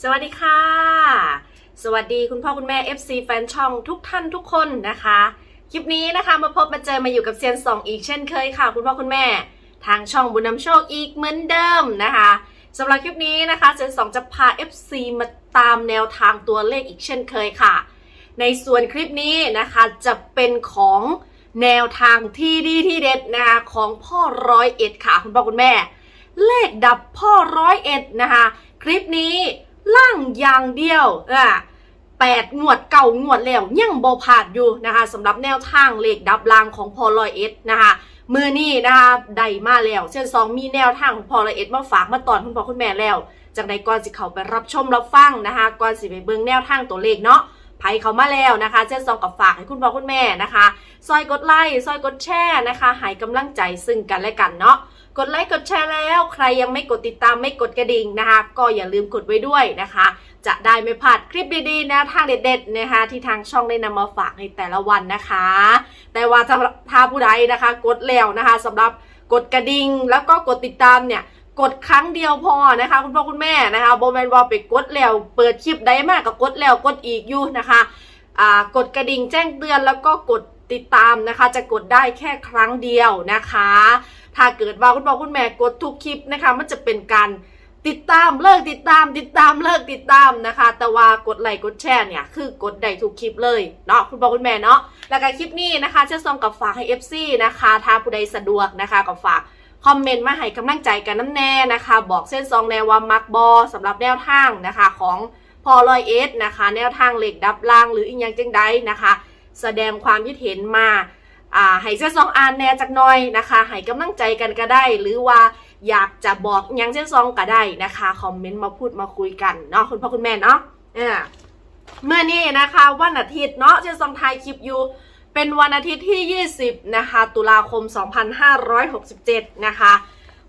สวัสดีค่ะ สวัสดีคุณพ่อคุณแม่ FC แฟนช่องทุกท่านทุกคนนะคะ คลิปนี้นะคะมาพบมาเจอมาอยู่กับเซียนสองอีกเช่นเคยค่ะ คุณพ่อคุณแม่ ทางช่องบุญนำโชคอีกเหมือนเดิมนะคะสำหรับคลิปนี้นะคะเซียนสองจะพา FC มาตามแนวทางตัวเลขอีกเช่นเคยค่ะ ในส่วนคลิปนี้นะคะจะเป็นของแนวทางที่ดีที่เด็ดนะคะของพ่อร้อยเอ็ดค่ะ คุณพ่อคุณแม่ เลขดับพ่อร้อยเอ็ดนะคะ คลิปนี้ ล่างอย่างเดียวอะแปดงวดเก่างวดแล้วยังโบผาดอยู่นะคะสำหรับแนวทางเลขดับลางของพอร้อยเอ็ดนะคะมือนี้นะคะได้มาแล้วเช่นสองมีแนวทางของพอร้อยเอ็ดมาฝากมาตอนคุณพ่อคุณแม่แล้วจากใดก่อนสิเขาไปรับชมรับฟังนะคะก่อนสิไปเบิ่งแนวทางตัวเลขเนาะไผเขามาแล้วนะคะเช่นสองกับฝากให้คุณพ่อคุณแม่นะคะ ซอยกดไลค์ซอยกดแชร์นะคะให้กำลังใจซึ่งกันและกันเนาะ กดไลค์กดแชร์แล้ว ใครยังไม่กดติดตามไม่กดกระดิ่งนะคะ ก็อย่าลืมกดไว้ด้วยนะคะ จะได้ไม่พลาดคลิปดีๆแนวทางเด็ดๆนะคะ ที่ทางช่องได้นำมาฝากในแต่ละวันนะคะ แต่ว่าถ้าผู้ใดนะคะ กดแล้วนะคะสำหรับกดกระดิ่งแล้วก็กดติดตามเนี่ยกดครั้งเดียวพอนะคะ คุณพ่อคุณแม่นะคะโบแมนว่าไปกดแล้ว เปิดคลิปได้มากก็กดแล้วกดอีกอยู่นะคะอ่ากดกระดิ่งแจ้งเตือนแล้วก็กดติดตามนะคะ จะกดได้แค่ครั้งเดียวนะคะ ถ้าเกิดว่าคุณพ่อคุณแม่กดทุกคลิปนะคะ มันจะเป็นการติดตามเลิกติดตามติดตามเลิกติดตามนะคะ แต่ว่ากดไลค์กดแชร์เนี่ยคือกดได้ทุกคลิปเลยเนาะคุณพ่อคุณแม่เนาะแล้วก็คลิปนี้นะคะเชื่อซองกับฝากให้ FC นะคะถ้าผู้ใดสะดวกนะคะกับฝากคอมเมนต์มาให้กำลังใจกันน้ำแน่นะคะ บอกเส้นซองแนวว่ามักบอสำหรับแนวทางนะคะของพอลอยเอสนะคะ แนวทางเหล็กดับล่างหรืออีกอย่างจังใดนะคะ แสดงความคิดเห็นมา อ่าให้เส้นสองอ่านแน่จักหน่อยนะคะให้กำลังใจกันก็ได้ หรือว่าอยากจะบอกยังเส้นซองก็ได้นะคะคอมเมนต์มาพูดมาคุยกันเนาะคุณพ่อคุณแม่เนาะเออเมื่อนี้นะคะวันอาทิตย์เนาะเส้นซองไทยคลิปอยู่เป็นวันอาทิตย์ที่ 20 นะคะ ตุลาคม 2567 นะคะ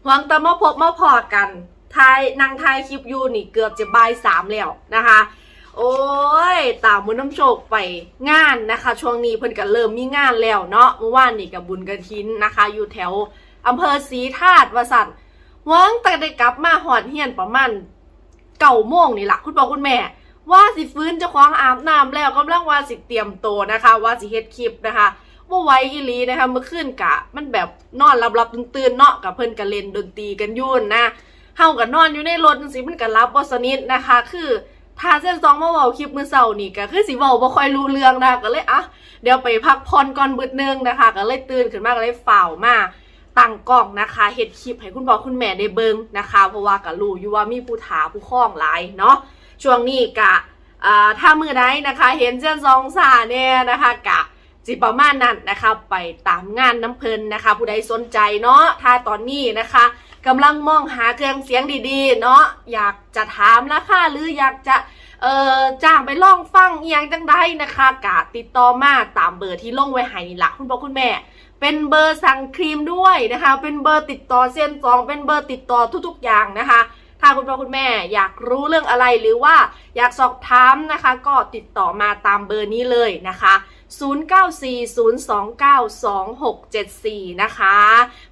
หวังแต่มาพบมาพอกันทายนางทายคลิปอยู่นี่เกือบจะบ่ายสามแล้วนะคะ โอ้ย ตามมุนน้ำโชคไปงานนะคะ ช่วงนี้เพิ่นก็เริ่มมีงานแล้วเนาะเมื่อวานนี่กับบุญกระทินนะคะ อยู่แถวอำเภอศรีธาตุวสันหวังแต่ได้กลับมาหอดเฮียนประมาณเก่าโมงนี่แหละคุณพ่อคุณแม่ ว่าสิฟื้นเจะคว้าของอาบน้ำแล้วกำลังว่าสิเตรียมตัวนะคะ ว่าสิเฮ็ดคลิปนะคะว่าไว้อีลีนะคะเมื่อคืนกะ มันแบบนอนหลับๆตื่นๆเนาะกับเพิ่นก็เล่นดนตรีกันยุ่นนะเฮาก็นอนอยู่ในรถจังซี่มันก็รับบ่สนิทนะคะ คือ ถ้าเส้นซองมาเว้าคลิปมือเช้านี่ก็คือสิเว้าบ่ค่อยรู้เรื่องนะคะก็เลยอะเดี๋ยวไปพักผ่อนก่อนบึดนึงนะคะ ก็เลยตื่นขึ้นมาก็เลยฝ่าวมาตั้งกล้องนะคะเฮ็ดคลิปให้คุณพ่อคุณแม่ได้เบิ่งนะคะ เพราะว่าก็รู้อยู่ว่ามีผู้ถาผู้คล้องหลายเนาะช่วงนี้กะถ้ามือใดนะคะ เห็นเส้นซองสาเนี่ยนะคะกะสิประมาณนั้นนะคะ ไปตามงานน้ำเพลินนะคะ ผู้ใดสนใจเนาะถ้าตอนนี้นะคะ กำลังมองหาเครื่องเสียงดีๆ เนาะอยากจะถามราคาหรืออยากจะเอ่อจ้างไปลองฟังเอียงจังได้นะคะกะติดต่อมาตามเบอร์ที่ลงไว้ให้นี่ละคุณพ่อคุณแม่ เป็นเบอร์สั่งครีมด้วยนะคะ เป็นเบอร์ติดต่อเส้นสองเป็นเบอร์ติดต่อทุกๆอย่างนะคะถ้าคุณพ่อคุณแม่อยากรู้เรื่องอะไรหรือว่าอยากสอบถามนะคะ ก็ติดต่อมาตามเบอร์นี้เลยนะคะ 0940292674 นะคะ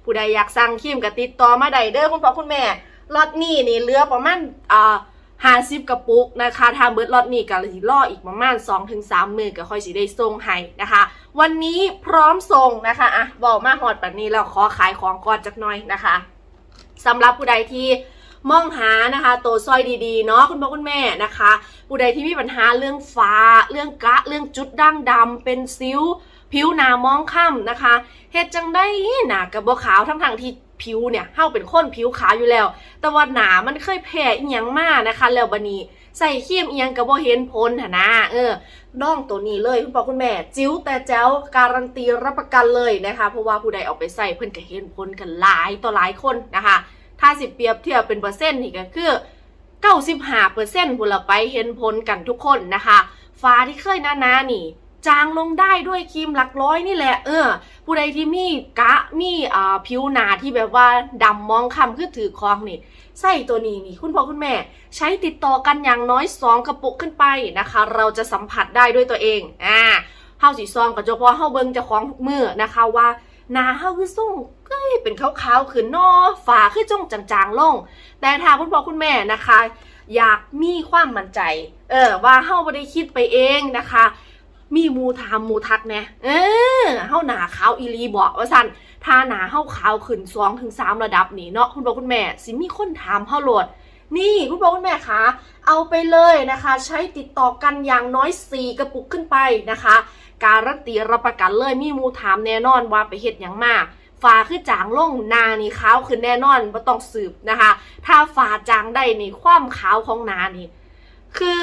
ผู้ใดอยากสั่งครีมก็ติดต่อมาได้เด้อคุณพ่อคุณแม่ล็อตนี้นี่เหลือประมาณอ่าห้าสิบกระปุกนะคะทางเบิร์ดล็อตนี่ก็สิรออีกประมาณ2-3ถึงมือก็ค่อยสิได้ส่งให้นะคะ วันนี้พร้อมส่งนะคะอะบอกมาหอดแบบนี้แล้วขอขายของก่อนจักหน่อยนะคะสำหรับผู้ใดที่ มองหานะคะตัวซอยดีๆเนาะคุณพ่อคุณแม่นะคะผู้ใดที่มีปัญหาเรื่องฟ้า เรื่องกระเรื่องจุดด่างดำเป็นซิ้ว ผิวหนามองค่ำนะคะเฮ็ดจังได้หนากระบขาวทั้งทางที่ผิวเนี่ยเฮาเป็นคนผิวขาวอยู่แล้ว แต่ว่าหนามันเคยแพ้อีหยังมากนะคะแล้วบัดนี้ใส่ครีมเอียงก็บ่เห็นผลหนนะเออน้องตัวนี้เลยคุณพ่อคุณแม่ จิ้วแต่แจ้วการันตีรับประกันเลยนะคะ เพราะว่าผู้ใดเอาไปใส่เพิ่อนก็เห็นผลกันหลายต่อหลายคนนะคะ ถ้าสิเปรียบเทียบเป็นเปอร์เซ็นต์นี่ก็คือ95เปอร์เซ็นต์พุ่นละไปเห็นผลกันทุกคนนะคะ ฟ้าที่เคยหนาๆนี่จางลงได้ด้วยครีมหลักร้อยนี่แหละ เออ ผู้ใดที่มีกะมีอ่าผิวหนาที่แบบว่าดำมองคำคือถือคองนี่ใส่ตัวนี้นี่คุณพ่อคุณแม่ ใช้ติดต่อกันอย่างน้อย 2 กระปุกขึ้นไปนะคะ เราจะสัมผัสได้ด้วยตัวเองอ่าเฮาสีซองกับเฉพาะเฮาเบิงจะคล้องทุกมือนะคะว่า หนาเฮาคือส่งเอ้ยเป็นขาวๆขึ้นเนอฝาคือจ้องจางๆลง แต่ถ้าคุณพ่อคุณแม่นะคะ อยากมีความมั่นใจ เออว่าเฮาบ่ได้คิดไปเองนะคะ มีมูถามมูทักแน่เออเฮาหนาขาวอีลีบอกว่าซั่นถ้าหนาเฮาขาวขึ้น2ถึง3ระดับนี่เนาะคุณพ่อคุณแม่สิมีคนถามเฮาโหลดนี่คุณพ่อคุณแม่คะเอาไปเลยนะคะ ใช้ติดต่อกันอย่างน้อย 4 กระปุกขึ้นไปนะคะ การันตีรับประกันเลยมีมูถามแน่นอนว่าไปเฮ็ดหยังมาฟ้าคือจางลงนานี่ขาวขึ้นแน่นอนบ่ต้องสืบนะคะ ถ้าฟ้าจางได้นี่ความขาวของนานี่ คือ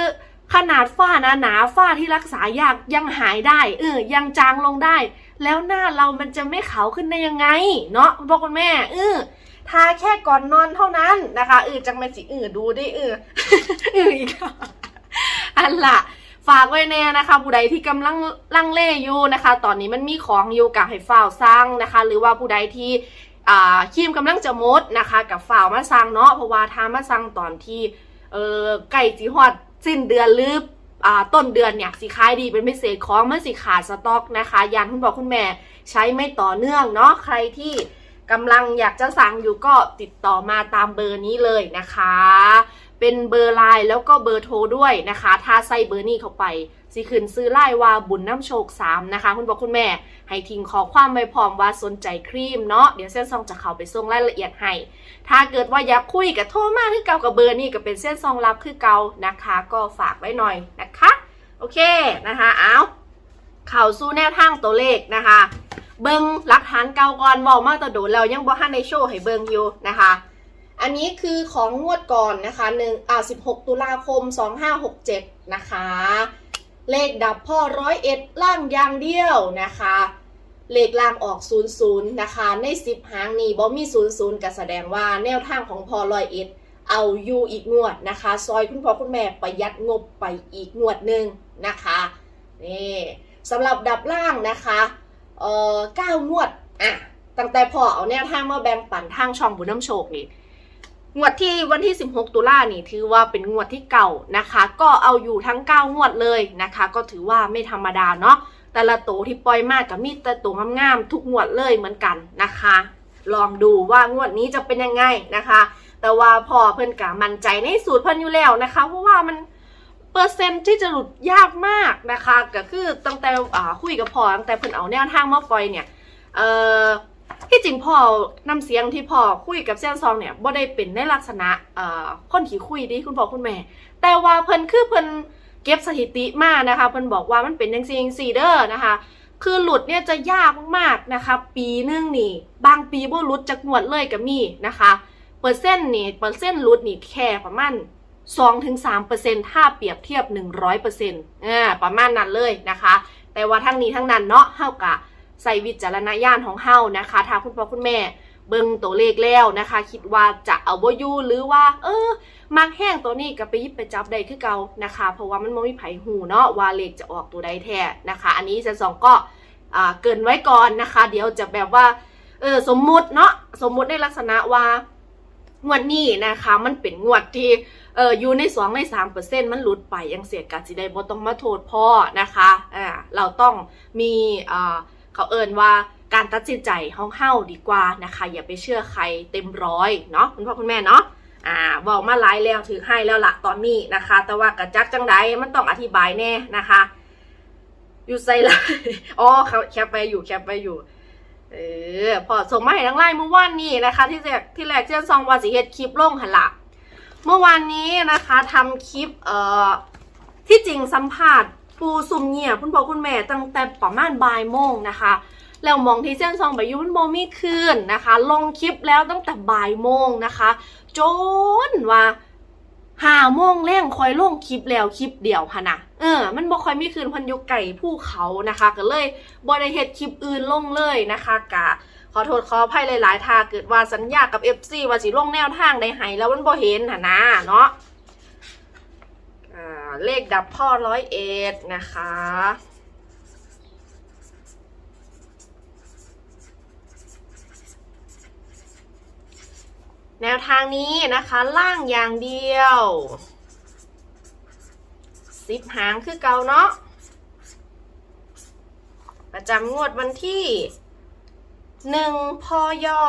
ขนาดฝ้านะหนาฝ้าที่รักษายากยังหายได้เออยังจางลงได้ แล้วหน้าเรามันจะไม่ขาวขึ้นได้ยังไง เนาะคุณพ่อคุณแม่เออทาแค่ก่อนนอนเท่านั้นนะคะเออจังแม่สิเออดูดิเออเอออีกอันละ ฝากไว้แน่นะคะผู้ใดที่กำลังลังเลอยู่นะคะ ตอนนี้มันมีของอยู่กับให้ฝ่าวสร้างนะคะ หรือว่าผู้ใดที่อ่าครีมกำลังจะมดนะคะกับฝ่าวมาสั่งเนาะเพราะว่าทามาสั่งตอนที่เออใกล้จีฮอดสิ้นเดือนหรืออ่าต้นเดือนเนี่ยสิขายดีเป็นพิเศษของมันสิขาดสต็อกนะคะยานคุณบอกคุณแม่ใช้ไม่ต่อเนื่องเนาะใครที่กำลังอยากจะสั่งอยู่ก็ติดต่อมาตามเบอร์นี้เลยนะคะ เป็นเบอร์ไลน์แล้วก็เบอร์โทรด้วยนะคะ ถ้าใส่เบอร์นี้เข้าไปสิคืนซื้อไล่ว่าบุญน้ำโชค 3 นะคะ คุณบอกคุณแม่ ให้ทิ้งขอความไว้พร้อมว่าสนใจครีมเนาะเดี๋ยวเส้นซองจะเข้าไปส่งรายละเอียดให้ ถ้าเกิดว่าอยากคุยกับโทรมาคือเก่ากับเบอร์นี่ก็เป็นเส้นซองรับคือเก่านะคะ ก็ฝากไว้หน่อยนะคะ โอเคนะคะเอาเข่าสู้แนวทางตัวเลขนะคะ เบิงหลักฐานเก่าก่อนบอกมาตะโดนแล้วยังบ่ทันในโชว์ให้เบิงอยู่นะคะ อันนี้คือของงวดก่อนนะคะหนึ่งอ่า16ตุลาคม2567นะคะ เลขดับพ่อร้อยเอ็ดล่างยางเดียวนะคะ เลขล่างออก00นย์นะคะ ใน10หางนี้บ่มี00ก็แสดงว่าแนวทางของพ่อร้อยเอ็ดเอาอยู่อีกงวดนะคะ ซอยคุณพ่อคุณแม่ประหยัดงบไปอีกงวดหนึ่งนะคะนี่สำหรับดับล่างนะคะเอ่อ9งวดอะตั้งแต่พอเอาแนวทางมาแบ่งปันทางช่องบุญน้ำโชคนี่ งวดที่วันที่ 16 ตุลานี่ถือว่าเป็นงวดที่เก่านะคะ ก็เอาอยู่ทั้ง 9 งวดเลยนะคะ ก็ถือว่าไม่ธรรมดาเนาะแต่ละตัวที่ปล่อยมากกับมีแต่ตัวงามๆทุกงวดเลยเหมือนกันนะคะ ลองดูว่างวดนี้จะเป็นยังไงนะคะ แต่ว่าพอเพิ่นกะมั่นใจในสูตรเพิ่นอยู่แล้วนะคะ เพราะว่ามันเปอร์เซ็นต์ที่จะหลุดยากมากนะคะ ก็คือตั้งแต่คุยกับพอตั้งแต่เพิ่นเอาแนวทางมาปล่อยเนี่ยเอ่อ ที่จริงพ่อนำเสียงที่พ่อคุยกับเซียนซองเนี่ยบ่ได้เป็นในลักษณะเอ่อคนที่คุยดิคุณพ่อคุณแม่ แต่ว่าเพิ่นคือเพิ่นเก็บสถิติมานะคะเพิ่นบอกว่ามันเป็นจังซีงซีเด้อนะคะ คือหลุดเนี่ยจะยากมากๆนะคะปีนึงนี่ บางปีบ่หลุดจักงวดเลยก็มีนะคะเปอร์เซ็นต์นี่เปอร์เซ็นต์หลุดนี่แค่ประมาณ2-3%ถ้าเปรียบเทียบ 100%อ่าประมาณนั้นเลยนะคะ แต่ว่าทั้งนี้ทั้งนั้นเนาะเฮากะ ใส่วิจารณญาณของเฮานะคะถ้าคุณพ่อคุณแม่เบิ่งตัวเลขแล้วนะคะ คิดว่าจะเอาบอยู่หรือว่า เออมักแห้งตัวนี้ก็ไปยิบไปจับได้คือเก่านะคะ เพราะว่ามันบ่มีไผหูเนาะว่าเลขจะออกตัวใดแท้นะคะ อันนี้เซนสองก็เกินไว้ก่อนนะคะ เดี๋ยวจะแบบว่าเออสมมุติเนาะสมมุติในลักษณะว่างวดนี้นะคะมันเป็นงวดที่เอออยู่ใน2ใน3เปอร์เซ็นต์มันหลุดไปยังเสียกาสิได้บ่ต้องมาโทษพ่อนะคะอ่าเราต้องมีอ่า เขาเอินว่าการตัดสินใจห้องเฮ้าดีกว่านะคะ อย่าไปเชื่อใครเต็มร้อยเนาะคุณพ่อคุณแม่เนาะอ่าบอกมาหลายแล้วถือให้แล้วละตอนนี้นะคะ แต่ว่ากระจักจังไดมันต้องอธิบายแน่นะคะ อยู่ใส่ละอ๋อเขาแคปไปอยู่แคปไปอยู่เออพอส่งมาให้ทั้งไลน์เมื่อวานนี้นะคะ ที่แรกที่แรกเจ้าซองวาสิเฮ็ดคลิปลงหันละเมื่อวานนี้นะคะทำคลิปเอ่อที่จริงสัมภาษณ์ ปูซุ่มเงียบคุณพ่อคุณแม่ตั้งแต่ประมาณบ่ายโมงนะคะแล้วมองที่เส้นซองไปอยุมันโมมีคืนนะคะ ลงคลิปแล้วตั้งแต่บ่ายโมงนะคะ จนว่าหาโมงแรงคอยลงคลิปแล้วคลิปเดียวค่ะนะเออ มันบ่คอยมีคืนพันยุไก่ผู้เขานะคะ ก็เลยบ่ได้เฮ็ดคลิปอื่นลงเลยนะคะกะขอโทษขออภัยหลายๆถ้าเกิดว่าสัญญากับ FC ว่าสิลงแนวทางได้ให้แล้วมันบ่เห็นหนะเนาะ เลขดับพ่อร้อยเอ็ดนะคะ แนวทางนี้นะคะล่างอย่างเดียวสิบหางคือเก่าเนาะประจำงวดวันที่หนึ่งพอย่อ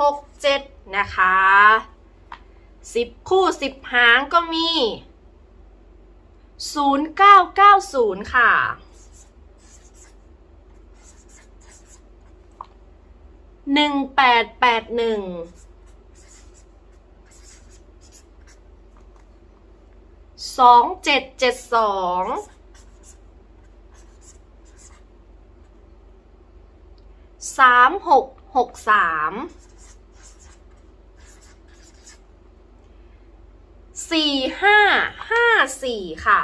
หกเจ็ดนะคะสิบคู่สิบหางก็มี ศูนย์เก้าเก้าศูนย์ค่ะ หนึ่งแปดแปดหนึ่ง สองเจ็ดเจ็ดสอง สามหกหกสาม สี่ห้าห้าสี่ค่ะ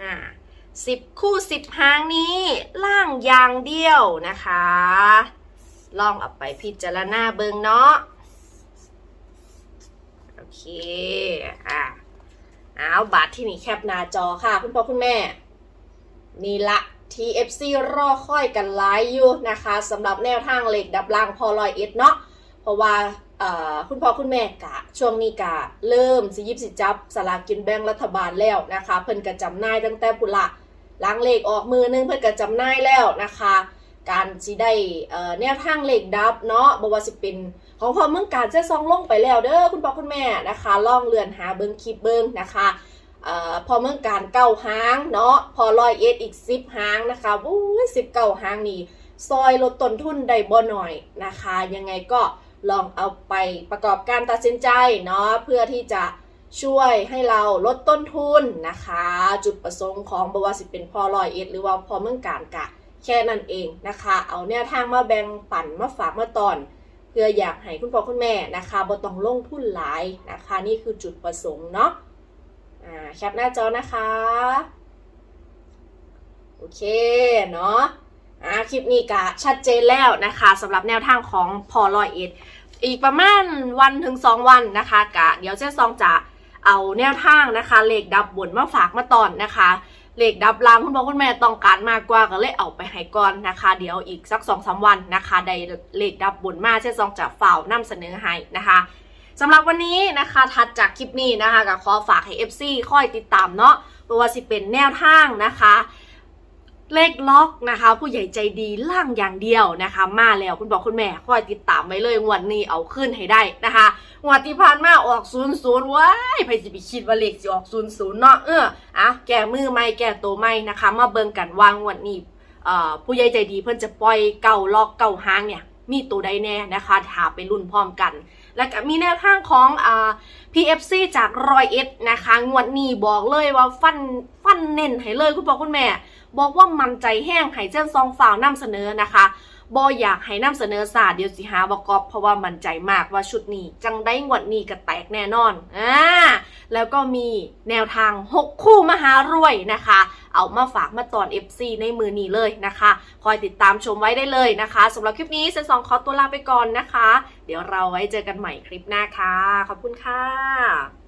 อ่าสิบคู่สิบหางนี้ล่างยางเดียวนะคะ ลองเอาไปพิจารณาเบิงเนาะโอเคอะเอาบัตรที่นี่แคปหน้าจอค่ะ คุณพ่อคุณแม่ นี่ละ TFC รอค่อยกันไลฟ์อยู่นะคะสำหรับแนวทางเหล็กดับล่างพอลอยเอ็ดเนาะเพราะว่า คุณพ่อคุณแม่กะ ช่วงนี้กะ เริ่มสิยิบสิจับสลากกินแบ่งรัฐบาลแล้วนะคะ เพิ่นกระจำหน่ายตั้งแต่ปุระล้างเลขออกมือนึงเพิ่นกระจำหน่ายแล้วนะคะ การสิได้เอ่อแนวทางเหล็กดับเนาะบว่าสิเป็นของพ่อเมืองการเส้ซองลงไปแล้วเด้อคุณพ่อคุณแม่นะคะล่องเลือนหาเบิ่งคลิปเบิ่งนะคะอพอเมืองการเก้าหางเนาะพอลอยเอ็ดอีกสิบหางนะคะวู้สิบเก้าหางนี่ซอยลดต้นทุนได้บ่หน่อยนะคะ ยังไงก็ ลองเอาไปประกอบการตัดสินใจเนาะเพื่อที่จะช่วยให้เราลดต้นทุนนะคะ จุดประสงค์ของบวสิเป็นพอลอยเอ็ดหรือว่าพอเมืองการกะ แค่นั้นเองนะคะ เอาแนวทางมาแบ่งปันมาฝากมาตอน เพื่ออยากให้คุณพ่อคุณแม่นะคะบ่ต้องลงทุนหลายนะคะ นี่คือจุดประสงค์เนาะอ่าแคปหน้าจอนะคะโอเคเนาะอ่าคลิปนี้ก็ชัดเจนแล้วนะคะสำหรับแนวทางของพอลอยเอ็ด อีกประมาณวันถึง2วันนะคะกะเดี๋ยวเจ๊ซองจะเอาแนวทางนะคะเลขดับบนมาฝากมาตอนนะคะเลขดับลางคุณพ่อคุณแม่ต้องการมากกว่าก็เลยเอาไปให้ก่อนนะคะ เดี๋ยวอีกสัก2องสาวันนะคะได้เลขดับบนมาเจ๊ซองจะฝ่าวนำเสนอให้นะคะสำหรับวันนี้นะคะถัดจากคลิปนี้นะคะก็ขอฝากให้ FC คอยติดตามเนาะเพราะว่าสิเป็นแนวทางนะคะ เลขล็อกนะคะ ผู้ใหญ่ใจดีล่างอย่างเดียวนะคะ มาแล้วคุณบอกคุณแม่คอยติดตามไว้เลยงวดนี้เอาขึ้นให้ได้นะคะงวดที่ผ่านมาออกศูนย์ศูนย์ว้ายใครจะไปคิดว่าเลขจะออกศูนย์ศูนย์เนาะเอออะแก้มือไม่แก้ตัวไม่นะคะ มาเบิ่งกันวางวดนี้ผู้ใหญ่ใจดีเพิ่นจะปล่อยเก่าล็อกเก่าหางเนี่ยมีตัวใดแน่นะคะถาไปรุ่นพร้อมกัน แล้วก็มีแนวทางของอ่า PFC จากรอยเอ็ดนะคะ งวดนี้บอกเลยว่าฟันฟันเน้นให้เลยคุณพ่อคุณแม่ บอกว่ามันใจแห้งให้เจ้าซองฝ่าวนำเสนอนะคะบออยากให้นำเสนอศาสตร์เดี๋ยวสิหาบกอบเพราะว่ามันใจมากว่าชุดนี้ จังได้งวดนี้ก็แตกแน่นอนอ่าแล้วก็มีแนวทาง 6 คู่มหารวยนะคะ เอามาฝากมาตอน FC ในมือนี้เลยนะคะ คอยติดตามชมไว้ได้เลยนะคะสำหรับคลิปนี้เซนสองขอตัวลาไปก่อนนะคะ เดี๋ยวเราไว้เจอกันใหม่คลิปหน้าค่ะ ขอบคุณค่ะ